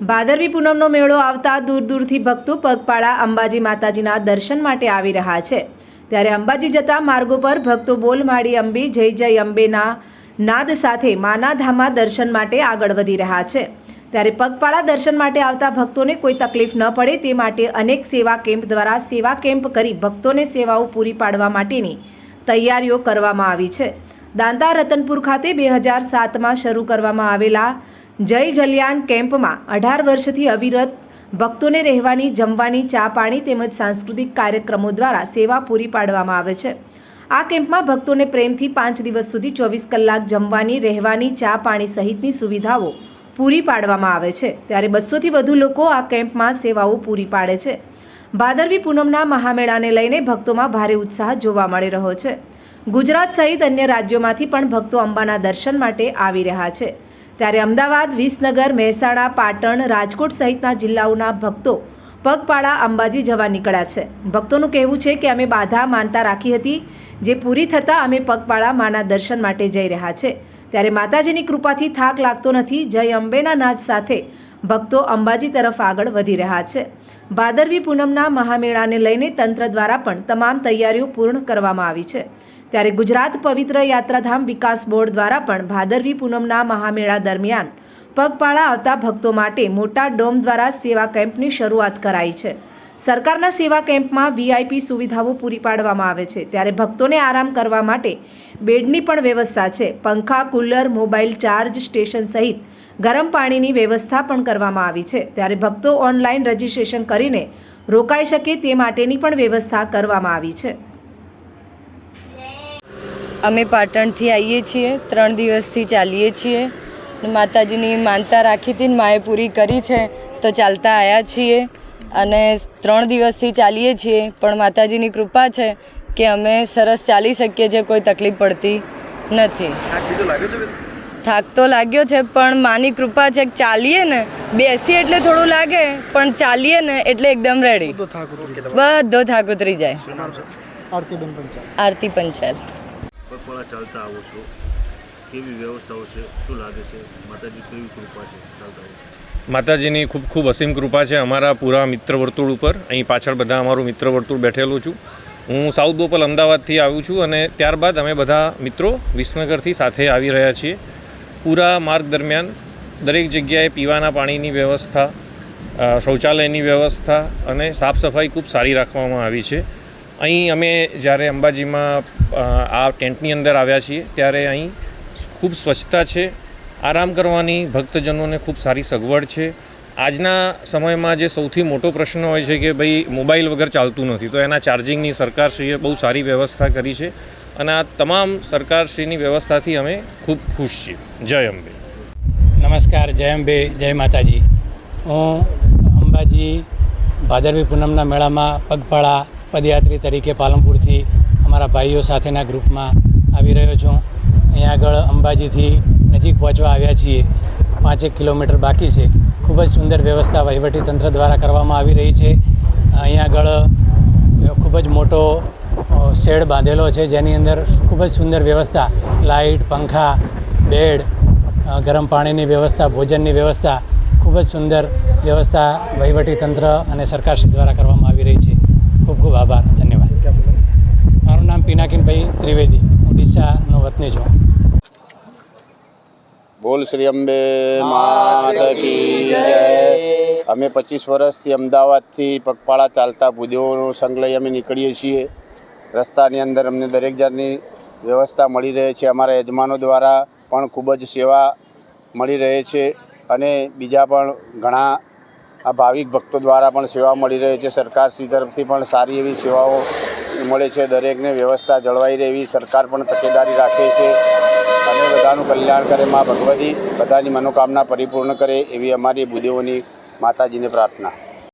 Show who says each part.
Speaker 1: ભાદરવી પૂનમનો મેળો આવતા દૂર દૂરથી ભક્તો પગપાળા અંબાજી માતાજીના દર્શન માટે આવી રહ્યા છે. ત્યારે અંબાજી જતા માર્ગો પર ભક્તો બોલમાળી અંબી, જય જય અંબેના નાદ સાથે માના ધામમાં દર્શન માટે આગળ વધી રહ્યા છે. ત્યારે પગપાળા દર્શન માટે આવતા ભક્તોને કોઈ તકલીફ ન પડે તે માટે અનેક સેવા કેમ્પ દ્વારા સેવા કેમ્પ કરી ભક્તોને સેવાઓ પૂરી પાડવા માટેની તૈયારીઓ કરવામાં આવી છે. દાંતા રતનપુર ખાતે બે હજાર સાતમાં શરૂ કરવામાં આવેલા જય જલિયાણ કેમ્પમાં અઢાર વર્ષથી અવિરત ભક્તોને રહેવાની, જમવાની, ચા પાણી તેમજ સાંસ્કૃતિક કાર્યક્રમો દ્વારા સેવા પૂરી પાડવામાં આવે છે. આ કેમ્પમાં ભક્તોને પ્રેમથી પાંચ દિવસ સુધી ચોવીસ કલાક જમવાની, રહેવાની, ચા પાણી સહિતની સુવિધાઓ પૂરી પાડવામાં આવે છે. ત્યારે બસોથી વધુ લોકો આ કેમ્પમાં સેવાઓ પૂરી પાડે છે. ભાદરવી પૂનમના મહામેળાને લઈને ભક્તોમાં ભારે ઉત્સાહ જોવા મળી રહ્યો છે. ગુજરાત સહિત અન્ય રાજ્યોમાંથી પણ ભક્તો અંબાના દર્શન માટે આવી રહ્યા છે. ત્યારે અમદાવાદ, વિસનગર, મહેસાણા, પાટણ, રાજકોટ સહિતના જિલ્લાઓના ભક્તો પગપાળા અંબાજી જવા નીકળ્યા છે. ભક્તોનું કહેવું છે કે અમે બાધા માનતા રાખી હતી, જે પૂરી થતાં અમે પગપાળા માના દર્શન માટે જઈ રહ્યા છે. ત્યારે માતાજીની કૃપાથી થાક લાગતો નથી. જય અંબેના નાદ સાથે ભક્તો અંબાજી તરફ આગળ વધી રહ્યા છે. ભાદરવી પૂનમના મહામેળાને લઈને તંત્ર દ્વારા પણ તમામ તૈયારીઓ પૂર્ણ કરવામાં આવી છે. ત્યારે ગુજરાત પવિત્ર યાત્રાધામ વિકાસ બોર્ડ દ્વારા પણ ભાદરવી પૂનમના મહામેળા દરમિયાન પગપાળા આવતા ભક્તો માટે મોટા ડોમ દ્વારા સેવા કેમ્પની શરૂઆત કરાઈ છે. સરકારના સેવા કેમ્પમાં વીઆઈપી સુવિધાઓ પૂરી પાડવામાં આવે છે. ત્યારે ભક્તોને આરામ કરવા માટે બેડની પણ વ્યવસ્થા છે. પંખા, કુલર, મોબાઈલ ચાર્જ સ્ટેશન સહિત ગરમ પાણીની વ્યવસ્થા પણ કરવામાં આવી છે. ત્યારે ભક્તો ઓનલાઈન રજીસ્ટ્રેશન કરીને રોકાઈ શકે તે માટેની પણ વ્યવસ્થા કરવામાં આવી છે.
Speaker 2: અમે પાટણથી આવીએ છીએ ત્રણ દિવસથી ચાલીએ છીએ. માતાજીની માનતા રાખી હતી ને માએ પૂરી કરી છે તો ચાલતા આવ્યા છીએ અને ત્રણ દિવસથી ચાલીએ છીએ. પણ માતાજીની કૃપા છે કે અમે સરસ ચાલી શકીએ છીએ કોઈ તકલીફ પડતી નથી. થાક તો લાગ્યો છે પણ માની કૃપા છે કે ચાલીએ ને બેસીએ એટલે થોડું લાગે પણ ચાલીએ ને એટલે એકદમ રેડી
Speaker 3: બધો થાક ઉતરી
Speaker 2: જાય.
Speaker 3: પંચાલ.
Speaker 2: આરતી પંચાલ.
Speaker 4: પગપાળા ચાલતા આવો છો? કેવી વ્યવસ્થાઓ છે? શું લાગે છે? માતાજી કેવી કૃપા છે ચાલતા આવો?
Speaker 5: માતાજીની ખૂબ ખૂબ અસીમ કૃપા છે અમારા પૂરા મિત્ર વર્તુળ ઉપર. અહીં પાછળ બધા અમારું મિત્ર વર્તુળ બેઠેલું છું. હું સાઉથ બોપલ અમદાવાદથી આવ્યું છું અને ત્યારબાદ અમે બધા મિત્રો વિસનગરથી સાથે આવી રહ્યા છીએ. પૂરા માર્ગ દરમિયાન દરેક જગ્યાએ પીવાના પાણીની વ્યવસ્થા શૌચાલયની વ્યવસ્થા અને સાફ સફાઈ ખૂબ સારી રાખવામાં આવી છે. અહીં અમે જ્યારે અંબાજીમાં આ ટેન્ટની અંદર આવ્યા છીએ, ત્યારે અહીં ખૂબ સ્વચ્છતા છે, આરામ કરવાની, ભક્તજનોને ખૂબ સારી સગવડ છે. આજના સમયમાં જે સૌથી મોટો પ્રશ્ન હોય છે કે ભાઈ, મોબાઈલ વગર ચાલતું નથી, તો એના ચાર્જિંગની સરકારશ્રીએ બહુ સારી વ્યવસ્થા કરી છે અને આ તમામ સરકારશ્રીની વ્યવસ્થાથી અમે ખૂબ ખુશ છીએ. જય અંબે.
Speaker 6: નમસ્કાર, જય અંબે, જય માતાજી. હું અંબાજી ભાદરવી પૂનમના મેળામાં પગપાળા પદયાત્રી તરીકે પાલનપુરથી અમારા ભાઈઓ સાથેના ગ્રુપમાં આવી રહ્યો છું. અહીંયા આગળ અંબાજીથી નજીક પહોંચવા આવ્યા છીએ. પાંચેક કિલોમીટર બાકી છે. ખૂબ જ સુંદર વ્યવસ્થા વહીવટી તંત્ર દ્વારા કરવામાં આવી રહી છે. અહીંયા આગળ ખૂબ જ મોટો શેડ બાંધેલો છે, જેની અંદર ખૂબ જ સુંદર વ્યવસ્થા. લાઇટ પંખા, બેડ ગરમ પાણીની વ્યવસ્થા, ભોજનની વ્યવસ્થા. ખૂબ જ સુંદર વ્યવસ્થા વહીવટી તંત્ર અને સરકારશ્રી દ્વારા કરવામાં આવી રહી છે. પિનાકીનભાઈ ત્રિવેદી ઓડિશાનો વતની છું.
Speaker 7: બોલ શ્રી અંબે અમે પચીસ વર્ષથી અમદાવાદથી પગપાળા ચાલતા ભૂદેવોનો સંઘ લઈ અમે નીકળીએ છીએ. રસ્તાની અંદર અમને દરેક જાતની વ્યવસ્થા મળી રહે છે. અમારા યજમાનો દ્વારા પણ ખૂબ જ સેવા મળી રહે છે અને બીજા પણ ઘણા આ ભાવિક ભક્તો દ્વારા પણ સેવા મળી રહે છે. સરકારશ્રી તરફથી પણ સારી એવી સેવાઓ મળે છે, દરેકને વ્યવસ્થા જળવાઈ રહે એવી સરકાર પણ તકેદારી રાખે છે. અને બધાનું કલ્યાણ કરે, મા ભગવતી બધાની મનોકામના પરિપૂર્ણ કરે એવી અમારી ભૂદેવોની માતાજીને પ્રાર્થના.